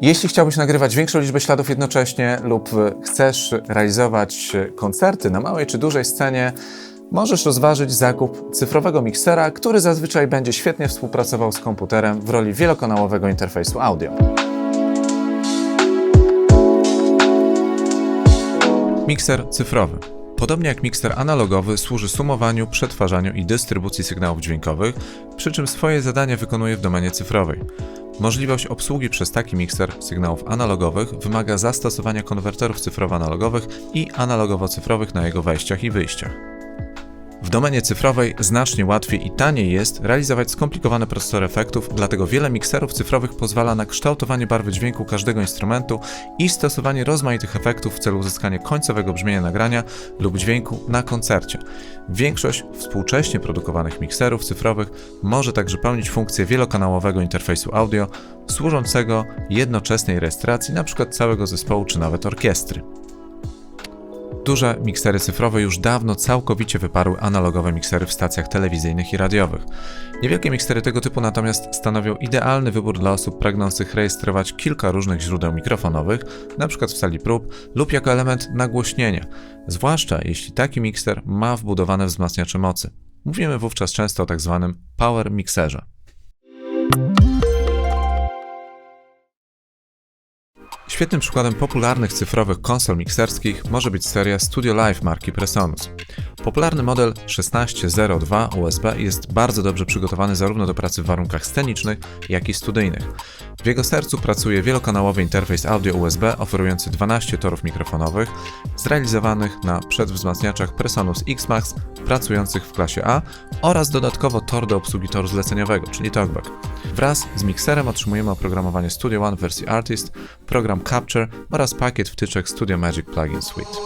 Jeśli chciałbyś nagrywać większą liczbę śladów jednocześnie lub chcesz realizować koncerty na małej czy dużej scenie, możesz rozważyć zakup cyfrowego miksera, który zazwyczaj będzie świetnie współpracował z komputerem w roli wielokanałowego interfejsu audio. Mikser cyfrowy. Podobnie jak mikser analogowy, służy sumowaniu, przetwarzaniu i dystrybucji sygnałów dźwiękowych, przy czym swoje zadania wykonuje w domenie cyfrowej. Możliwość obsługi przez taki mikser sygnałów analogowych wymaga zastosowania konwerterów cyfrowo-analogowych i analogowo-cyfrowych na jego wejściach i wyjściach. W domenie cyfrowej znacznie łatwiej i taniej jest realizować skomplikowane procesory efektów, dlatego wiele mikserów cyfrowych pozwala na kształtowanie barwy dźwięku każdego instrumentu i stosowanie rozmaitych efektów w celu uzyskania końcowego brzmienia nagrania lub dźwięku na koncercie. Większość współcześnie produkowanych mikserów cyfrowych może także pełnić funkcję wielokanałowego interfejsu audio, służącego jednoczesnej rejestracji np. całego zespołu czy nawet orkiestry. Duże miksery cyfrowe już dawno całkowicie wyparły analogowe miksery w stacjach telewizyjnych i radiowych. Niewielkie miksery tego typu natomiast stanowią idealny wybór dla osób pragnących rejestrować kilka różnych źródeł mikrofonowych, np. w sali prób lub jako element nagłośnienia, zwłaszcza jeśli taki mikser ma wbudowane wzmacniacze mocy. Mówimy wówczas często o tzw. power mixerze. Świetnym przykładem popularnych cyfrowych konsol mikserskich może być seria Studio Live marki Presonus. Popularny model 1602 USB jest bardzo dobrze przygotowany zarówno do pracy w warunkach scenicznych, jak i studyjnych. W jego sercu pracuje wielokanałowy interfejs audio USB oferujący 12 torów mikrofonowych, zrealizowanych na przedwzmacniaczach Presonus X-Max pracujących w klasie A oraz dodatkowo tor do obsługi toru zleceniowego, czyli TalkBack. Wraz z mikserem otrzymujemy oprogramowanie Studio One w wersji Artist, program Capture oraz pakiet wtyczek Studio Magic Plugin Suite.